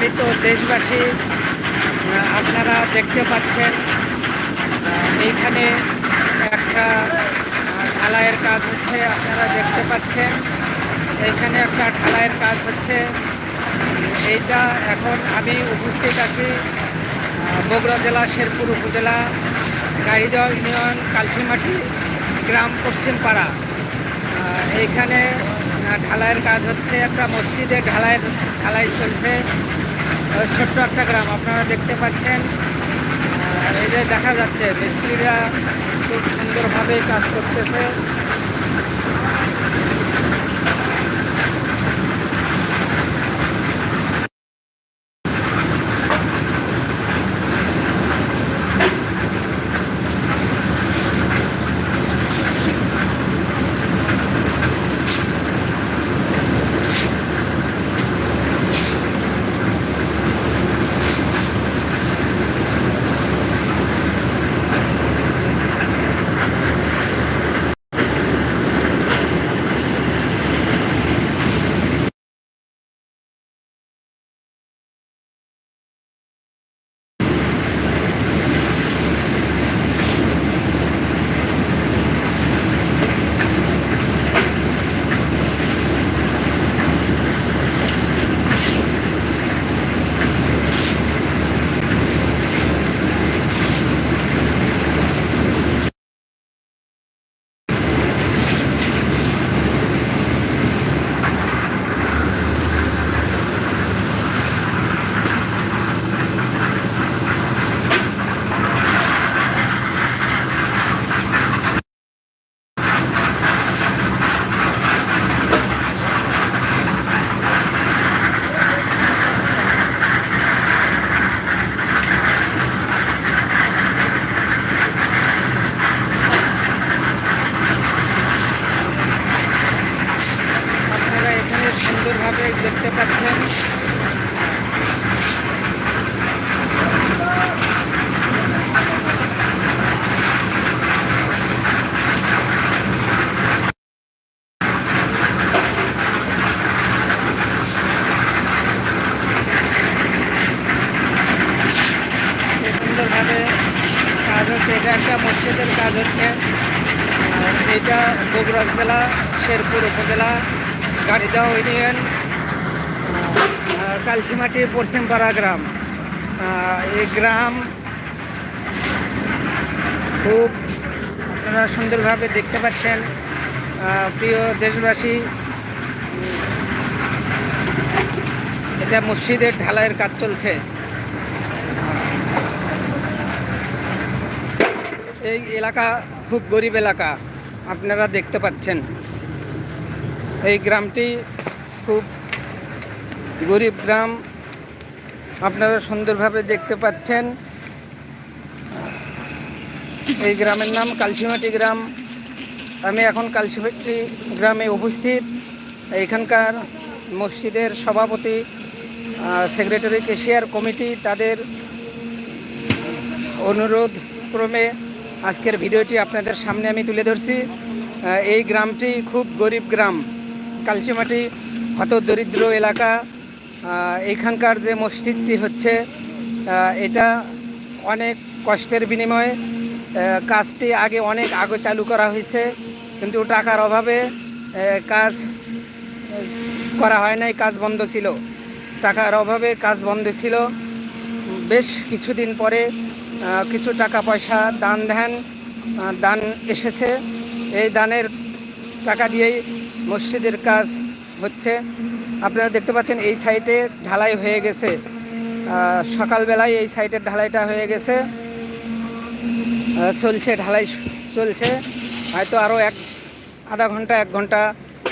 সম্মানিত দেশবাসী আপনারা দেখতে পাচ্ছেন এইখানে একটা ঢালাইয়ের কাজ হচ্ছে, আপনারা দেখতে পাচ্ছেন, এইখানে একটা ঢালাইয়ের কাজ হচ্ছে। এইটা এখন আমি উপস্থিত আছি বগুড়া জেলা, শেরপুর উপজেলা, গাড়িদহ ইউনিয়ন, কালসিমাটি গ্রাম পশ্চিমপাড়া এইখানে ঢালাইয়ের কাজ হচ্ছে, একটা মসজিদে ঢালাইয়ের, ঢালাই চলছে। ছোট্ট একটা গ্রাম, আপনারা দেখতে পাচ্ছেন। এই যে দেখা যাচ্ছে, মিস্ত্রিরা খুব সুন্দরভাবে কাজ করতেছে। গাড়িদহ ইউনিয়ন কালসিমাটি পশ্চিমপাড়া গ্রাম। এই গ্রাম খুব আপনারা সুন্দরভাবে দেখতে পাচ্ছেন। প্রিয় দেশবাসী, এটা মসজিদের ঢালাইয়ের কাজ চলছে। এই এলাকা খুব গরিব এলাকা, আপনারা দেখতে পাচ্ছেন। এই গ্রামটি খুব গরিব গ্রাম। আপনারা সুন্দরভাবে দেখতে পাচ্ছেন। এই গ্রামের নাম কালসিমাটি গ্রাম। আমি এখন কালসিমাটি গ্রামে উপস্থিত। এখানকার মসজিদের সভাপতি সেক্রেটারি, কেশিয়ার কমিটি তাদের অনুরোধ ক্রমে আজকের ভিডিওটি আপনাদের সামনে আমি তুলে ধরছি। এই গ্রামটি খুব গরিব গ্রাম। কালচিমাটি হত দরিদ্র এলাকা এখানকার যে মসজিদটি হচ্ছে এটা অনেক কষ্টের বিনিময়ে কাজটি আগে অনেক আগে চালু করা হয়েছে কিন্তু টাকার অভাবে কাজ করা হয় নাই কাজ বন্ধ ছিল। টাকার অভাবে কাজ বন্ধ ছিল। বেশ কিছুদিন পরে কিছু টাকা পয়সা দান আহ, দান এসেছে। এই দানের টাকা দিয়েই মসজিদের কাজ হচ্ছে। আপনারা দেখতে পাচ্ছেন এই সাইটে ঢালাই হয়ে গেছে। সকালবেলায় এই সাইটের ঢালাইটা হয়ে গেছে। চলছে, ঢালাই চলছে। হয়তো আরও এক, আধা ঘণ্টা, এক ঘণ্টা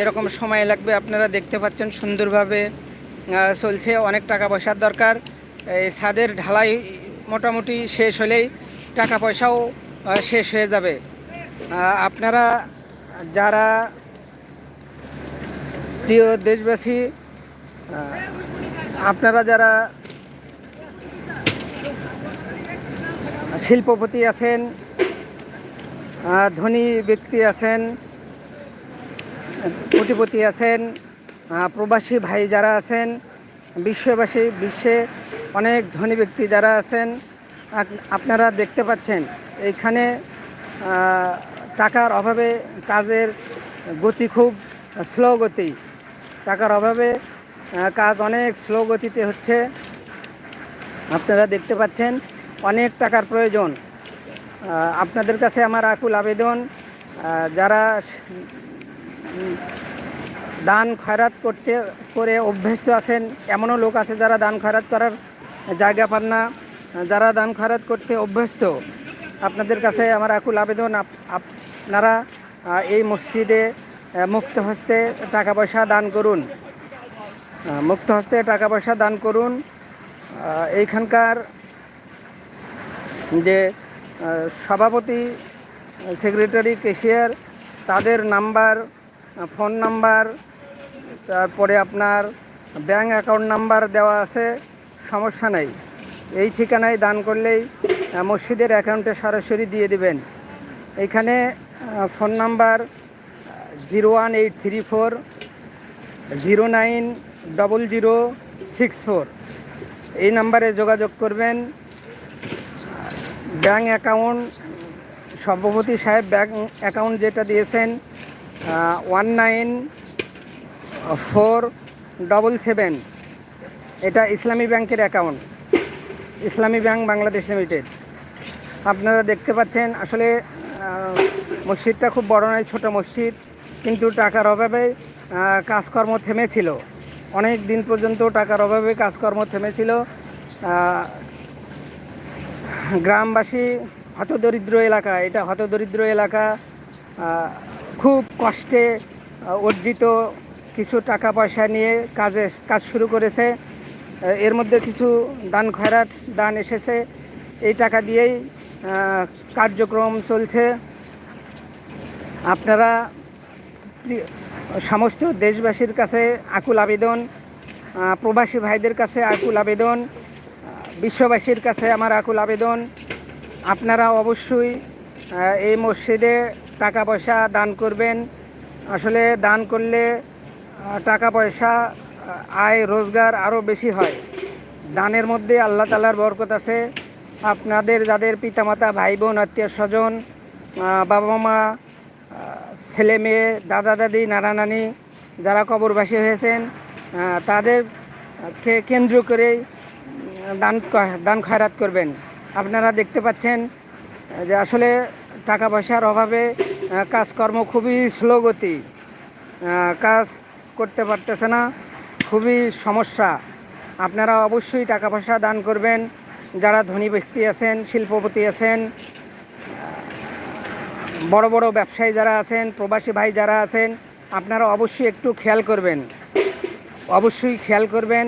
এরকম সময় লাগবে। আপনারা দেখতে পাচ্ছেন সুন্দরভাবে চলছে। অনেক টাকা পয়সার দরকার। এই ছাদের ঢালাই মোটামুটি শেষ হলেই টাকা পয়সাও শেষ হয়ে যাবে। আপনারা যারা প্রিয় দেশবাসী আপনারা যারা শিল্পপতি আছেন ধনী ব্যক্তি আছেন, কোটিপতি আছেন প্রবাসী ভাই যারা আছেন, বিশ্ববাসী, বিশ্বে অনেক ধনী ব্যক্তি যারা আছেন আপনারা দেখতে পাচ্ছেন, এইখানে টাকার অভাবে কাজের গতি খুব স্লো গতি। টাকার অভাবে কাজ অনেক স্লো গতিতে হচ্ছে। আপনারা দেখতে পাচ্ছেন অনেক টাকার প্রয়োজন। আপনাদের কাছে আমার আকুল আবেদন যারা দান খয়রাত করতে, করে অভ্যস্ত আছেন, এমনও লোক আছে যারা দান খয়রাত করার জায়গা পান না। যারা দান খয়রাত করতে অভ্যস্ত, আপনাদের কাছে আমার আকুল আবেদন আপনারা এই মসজিদে মুক্ত হস্তে টাকা পয়সা দান করুন। মুক্ত হস্তে টাকা পয়সা দান করুন। এইখানকার যে সভাপতি সেক্রেটারি কেশিয়ার তাদের নাম্বার ফোন নাম্বার তারপরে আপনার ব্যাঙ্ক অ্যাকাউন্ট নাম্বার দেওয়া আছে সমস্যা নেই। এই ঠিকানায় দান করলেই মসজিদের অ্যাকাউন্টে সরাসরি দিয়ে দেবেন। এইখানে আহ, phone number zero one eight three four, zero nine double zero six four. এই নাম্বারে যোগাযোগ করবেন। ব্যাঙ্ক অ্যাকাউন্ট, সভাপতি সাহেব ব্যাংক অ্যাকাউন্ট যেটা দিয়েছেন one nine four double seven. এটা ইসলামী ব্যাংকের অ্যাকাউন্ট, ইসলামী ব্যাংক বাংলাদেশ লিমিটেড। আপনারা দেখতে পাচ্ছেন, আসলে মসজিদটা খুব বড় নয়, ছোটো মসজিদ। কিন্তু টাকার অভাবে কাজকর্ম থেমেছিল। অনেক দিন পর্যন্ত টাকার অভাবে কাজকর্ম থেমেছিল। গ্রামবাসী হতদরিদ্র এলাকা, এটা হতদরিদ্র এলাকা খুব কষ্টে অর্জিত কিছু টাকা পয়সা নিয়ে কাজে, কাজ শুরু করেছে। এর মধ্যে কিছু দান খয়রাত, দান এসেছে। এই টাকা দিয়েই কার্যক্রম চলছে। আপনারা সমস্ত দেশবাসীর কাছে আকুল আবেদন প্রবাসী ভাইদের কাছে আকুল আবেদন বিশ্ববাসীর কাছে আমার আকুল আবেদন। আপনারা অবশ্যই এই মসজিদে টাকা পয়সা দান করবেন। আসলে দান করলে টাকা পয়সা আয়, রোজগার আরও বেশি হয়। দানের মধ্যে আল্লাহ তালার বরকত আছে। আপনাদের, যাদের পিতামাতা, ভাই বোন, আত্মীয় স্বজন বাবা মা ছেলে মেয়ে দাদা দাদি নানা নানি যারা কবরবাসী হয়েছেন তাদেরকে কেন্দ্র উম, দান দান খয়রাত করবেন। আপনারা দেখতে পাচ্ছেন যে আসলে টাকা পয়সার অভাবে কাজকর্ম খুবই স্লো গতি কাজ করতে পারতেছে না খুবই সমস্যা। আপনারা অবশ্যই টাকা পয়সা দান করবেন। যারা ধনী ব্যক্তি আছেন শিল্পপতি আছেন বড় বড় ব্যবসায়ী যারা আছেন, প্রবাসী ভাই যারা আছেন, আপনারা অবশ্যই একটু খেয়াল করবেন। অবশ্যই খেয়াল করবেন,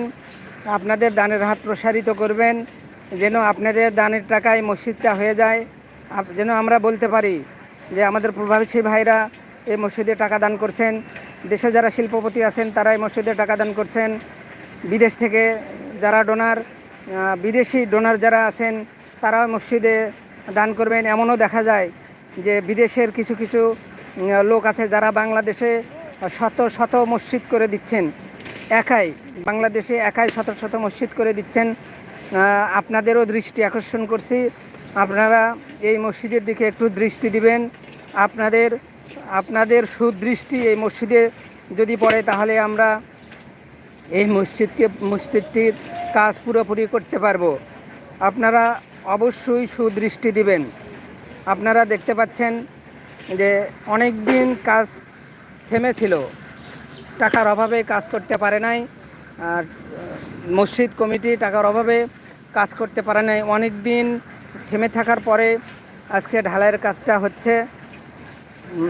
আপনাদের দানের হাত প্রসারিত করবেন, যেন আপনাদের দানের টাকায় মসজিদটা হয়ে যায়। যেন আমরা বলতে পারি যে আমাদের প্রভাবশী ভাইরা এই মসজিদে টাকা দান করছেন। দেশে যারা শিল্পপতি আছেন তারা এই মসজিদে টাকা দান করছেন। বিদেশ থেকে যারা ডোনার বিদেশি ডোনার যারা আছেন তারা মসজিদে দান করবেন। এমনও দেখা যায় যে বিদেশের কিছু কিছু লোক আছে যারা বাংলাদেশে শত শত মসজিদ করে দিচ্ছেন। একাই, বাংলাদেশে একাই শত শত মসজিদ করে দিচ্ছেন। আপনাদেরও দৃষ্টি আকর্ষণ করছি। আপনারা এই মসজিদের দিকে একটু দৃষ্টি দিবেন। আপনাদের আপনাদের সুদৃষ্টি এই মসজিদে যদি পড়ে, তাহলে আমরা এই মসজিদকে, মসজিদটির কাজ পুরোপুরি করতে পারব। আপনারা অবশ্যই সুদৃষ্টি দিবেন। আপনারা দেখতে পাচ্ছেন যে অনেক দিন কাজ থেমেছিল। টাকার অভাবে কাজ করতে পারে নাই, আর মসজিদ কমিটি টাকার অভাবে কাজ করতে পারে নাই। অনেক দিন থেমে থাকার পরে আজকে ঢালাইয়ের কাজটা হচ্ছে।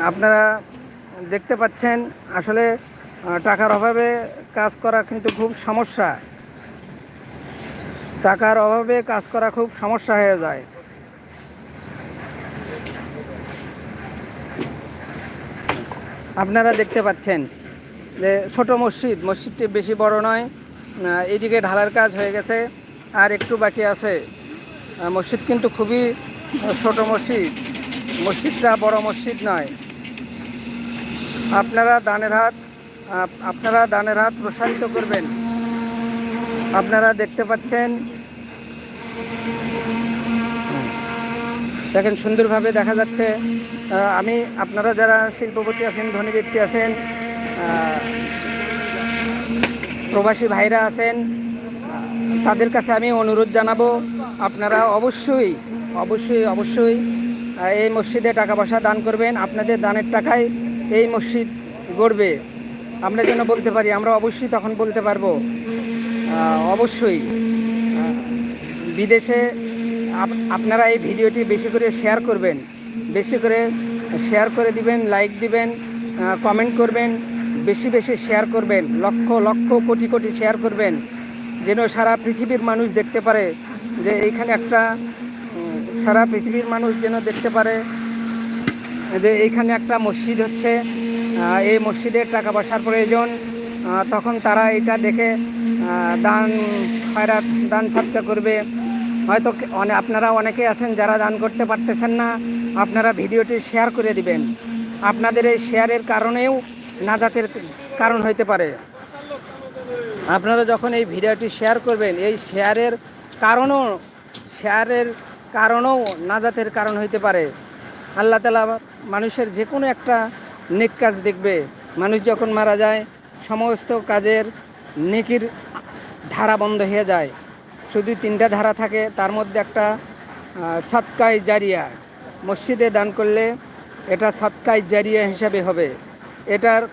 আপনারা দেখতে পাচ্ছেন, আসলে টাকার অভাবে কাজ করা কিন্তু খুব সমস্যা। টাকার অভাবে কাজ করা খুব সমস্যা হয়ে যায়। আপনারা দেখতে পাচ্ছেন যে ছোট মসজিদ মসজিদটি বেশি বড় নয় আহ, এইদিকে ঢালার কাজ হয়ে গেছে আর একটু বাকি আছে। মসজিদ কিন্তু খুবই ছোট মসজিদ মসজিদটা বড় মসজিদ নয়। আপনারা দানের হাত আপ- আপনারা দানের হাত প্রসারিত করবেন। আপনারা দেখতে পাচ্ছেন দেখেন, সুন্দরভাবে দেখা যাচ্ছে আমি, আপনারা যারা শিল্পপতি আছেন, ধনী ব্যক্তি আছেন প্রবাসী ভাইরা আছেন, তাদের কাছে আমি অনুরোধ জানাব, আপনারা অবশ্যই অবশ্যই অবশ্যই এই মসজিদে টাকা পয়সা দান করবেন। আপনাদের দানের টাকায় এই মসজিদ গড়বে। আমরা যেন বলতে পারি, আমরা অবশ্যই তখন বলতে পারব অবশ্যই বিদেশে আপনারা এই ভিডিওটি বেশি করে শেয়ার করবেন। বেশি করে শেয়ার করে দিবেন লাইক দিবেন কমেন্ট করবেন, বেশি বেশি শেয়ার করবেন, লক্ষ লক্ষ কোটি কোটি শেয়ার করবেন, যেন সারা পৃথিবীর মানুষ দেখতে পারে যে এইখানে একটা সারা পৃথিবীর মানুষ যেন দেখতে পারে যে এইখানে একটা মসজিদ হচ্ছে। এই মসজিদের টাকা পয়সার প্রয়োজন। তখন তারা এটা দেখে দান, খয়রাত, দান ছাপটা করবে। হয়তো আপনারা অনেকে আছেন যারা দান করতে পারতেছেন না, আপনারা ভিডিওটি শেয়ার করে দিবেন। আপনাদের এই শেয়ারের কারণেও নাজাতের কারণ হইতে পারে। আপনারা যখন এই ভিডিওটি শেয়ার করবেন, এই শেয়ারের কারণও শেয়ারের কারণও নাজাতের কারণ হইতে পারে। আল্লাহ তালা মানুষের যে কোনো একটা নেক কাজ দেখবে। মানুষ যখন মারা যায়, সমস্ত কাজের নেকির ধারা বন্ধ হয়ে যায়। শুধু তিনটা ধারা থাকে, তার মধ্যে একটা সৎকায় জারিয়া, মসজিদে দান করলে এটা সৎকায় জারিয়া হিসাবে হবে। এটার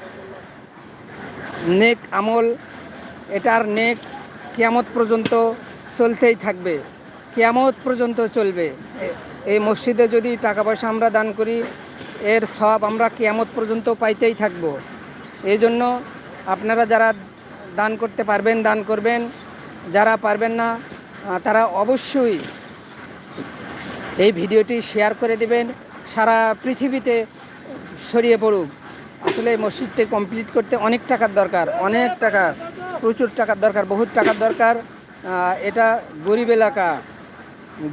নেক আমল, এটার নেক কিয়ামত পর্যন্ত চলতেই থাকবে। কিয়ামত পর্যন্ত চলবে। এই মসজিদে যদি টাকা পয়সা আমরা দান করি, এর সব আমরা কিয়ামত পর্যন্ত পাইতেই থাকব। এই জন্য আপনারা যারা দান করতে পারবেন, দান করবেন যারা পারবেন না তারা অবশ্যই এই ভিডিওটি শেয়ার করে দিবেন। সারা পৃথিবীতে ছড়িয়ে পড়ুক। আসলে মসজিদটি কমপ্লিট করতে অনেক টাকার দরকার, অনেক টাকা, প্রচুর টাকার দরকার, বহুত টাকার দরকার। এটা গরিব এলাকা,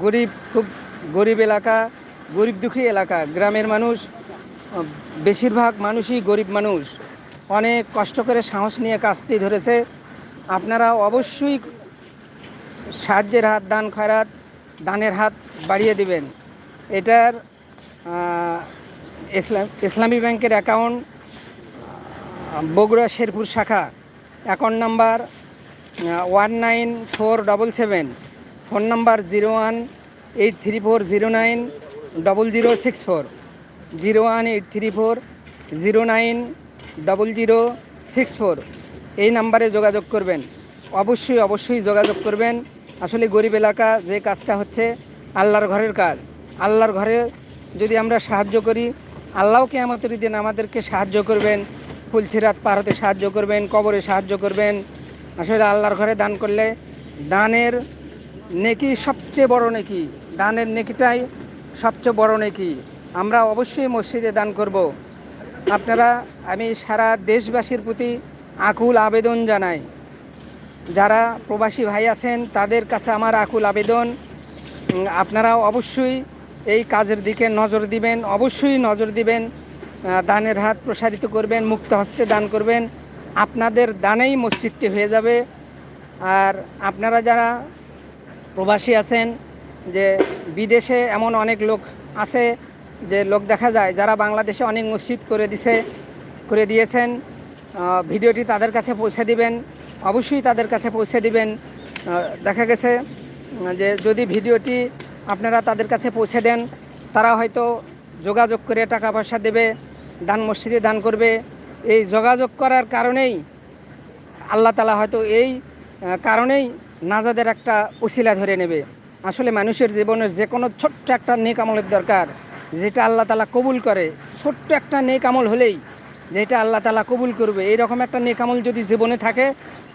গরিব, খুব গরিব এলাকা, গরিব দুঃখী এলাকা, গ্রামের মানুষ বেশিরভাগ মানুষই গরিব মানুষ। অনেক কষ্ট করে সাহস নিয়ে কাজটি ধরেছে। আপনারা অবশ্যই সাহায্যের হাত, দান খয়রাত, দানের হাত বাড়িয়ে দিবেন। এটার ইসলাম, ইসলামী ব্যাংকের অ্যাকাউন্ট বগুড়া শেরপুর শাখা। Account number one nine four double seven. Phone number zero one eight three four zero nine double zero six four. Zero one eight three four zero nine double zero six four. এই নাম্বারে যোগাযোগ করবেন। অবশ্যই অবশ্যই যোগাযোগ করবেন। আসলে গরিব এলাকা যে কাজটা হচ্ছে আল্লাহর ঘরের কাজ। আল্লাহর ঘরে যদি আমরা সাহায্য করি আল্লাহকে আমাদের দিন আমাদেরকে সাহায্য করবেন ফুলছিরাত পার হতে সাহায্য করবেন, কবরে সাহায্য করবেন। আসলে আল্লাহর ঘরে দান করলে দানের নেকি সবচেয়ে বড় নেকি, দানের নেকিটাই সবচেয়ে বড় নেকি। আমরা অবশ্যই মসজিদে দান করব। আপনারা, আমি সারা দেশবাসীর প্রতি আকুল আবেদন জানাই। যারা প্রবাসী ভাই আছেন, তাদের কাছে আমার আকুল আবেদন। আপনারা অবশ্যই এই কাজের দিকে নজর দিবেন, অবশ্যই নজর দিবেন দানের হাত প্রসারিত করবেন, মুক্ত হস্তে দান করবেন। আপনাদের দানেই মসজিদটি হয়ে যাবে। আর আপনারা যারা প্রবাসী আছেন, যে বিদেশে এমন অনেক লোক আছে, যে লোক দেখা যায়, যারা বাংলাদেশে অনেক মসজিদ করে দিছে, করে দিয়েছেন ভিডিওটি তাদের কাছে পৌঁছে দিবেন। অবশ্যই তাদের কাছে পৌঁছে দিবেন। দেখা গেছে যে যদি ভিডিওটি আপনারা তাদের কাছে পৌঁছে দেন, তারা হয়তো যোগাযোগ করে টাকা পয়সা দেবে, দান মসজিদে দান করবে। এই যোগাযোগ করার কারণেই আল্লাহ তালা হয়তো এই কারণেই নাজাদের একটা উসিলা ধরে নেবে। আসলে মানুষের জীবনের যে কোনো ছোট্ট একটা নেক আমলের দরকার, যেটা আল্লাহ তালা কবুল করে। ছোট্ট একটা নেক আমল হলেই যেটা আল্লাহ তালা কবুল করবে। এইরকম একটা নেক আমল যদি জীবনে থাকে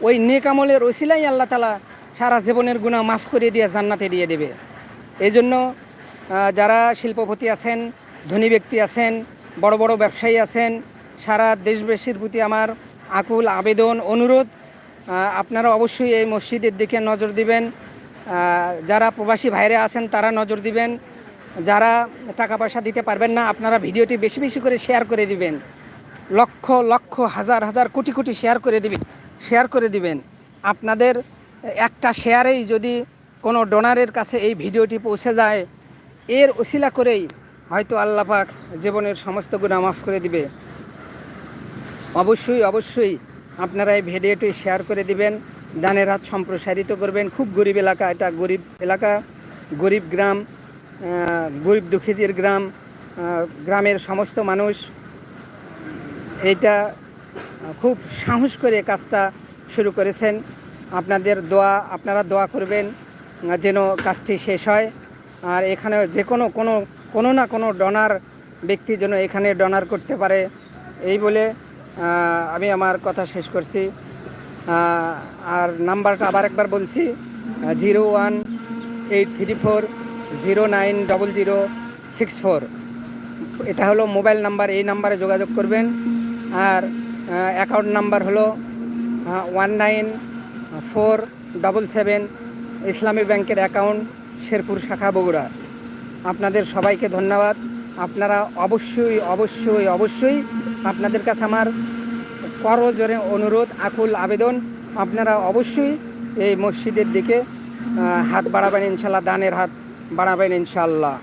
ওই নেক আমলের ওসিলাই আল্লাহ তালা সারা জীবনের গুণা মাফ করে দিয়ে জান্নাতে দিয়ে দেবে। এই জন্য যারা শিল্পপতি আছেন, ধনী ব্যক্তি আছেন, বড় বড় ব্যবসায়ী আছেন, সারা দেশবাসীর প্রতি আমার আকুল আবেদন, অনুরোধ আপনারা অবশ্যই এই মসজিদের দিকে নজর দিবেন। যারা প্রবাসী ভাইরা আছেন, তারা নজর দিবেন। যারা টাকা পয়সা দিতে পারবেন না, আপনারা ভিডিওটি বেশি বেশি করে শেয়ার করে দিবেন। লক্ষ লক্ষ, হাজার হাজার, কোটি কোটি শেয়ার করে দিবেন। শেয়ার করে দিবেন। আপনাদের একটা শেয়ারেই যদি কোনো ডোনারের কাছে এই ভিডিওটি পৌঁছে যায়, এর ওসিলা করেই হয়তো আল্লাহ পাক জীবনের সমস্ত গুণা মাফ করে দিবে। অবশ্যই অবশ্যই আপনারা এই ভিডিওটি শেয়ার করে দিবেন, দানের হাত সম্প্রসারিত করবেন। খুব গরিব এলাকা, এটা গরিব এলাকা, গরিব গ্রাম গরিব দুঃখীদের গ্রাম গ্রামের সমস্ত মানুষ এইটা খুব সাহস করে কাজটা শুরু করেছেন। আপনাদের দোয়া, আপনারা দোয়া করবেন যেন কাজটি শেষ হয়। আর এখানে যে কোনো কোনো কোনো না কোনো ডোনার ব্যক্তি যেন এখানে ডোনার করতে পারে, এই বলে আমি আমার কথা শেষ করছি। আর নাম্বারটা আবার একবার বলছি zero one eight three four zero nine double zero six four. এটা হলো মোবাইল নাম্বার, এই নাম্বারে যোগাযোগ করবেন। আর অ্যাকাউন্ট নাম্বার হলো one nine four double seven Islami ব্যাংকের অ্যাকাউন্ট শেরপুর শাখা বগুড়া। আপনাদের সবাইকে ধন্যবাদ। আপনারা অবশ্যই অবশ্যই অবশ্যই আপনাদের কাছে আমার করজোরে অনুরোধ, আকুল আবেদন। আপনারা অবশ্যই এই মসজিদের দিকে হাত বাড়াবেন ইনশাল্লাহ, দানের হাত বাড়াবেন ইনশাল্লাহ।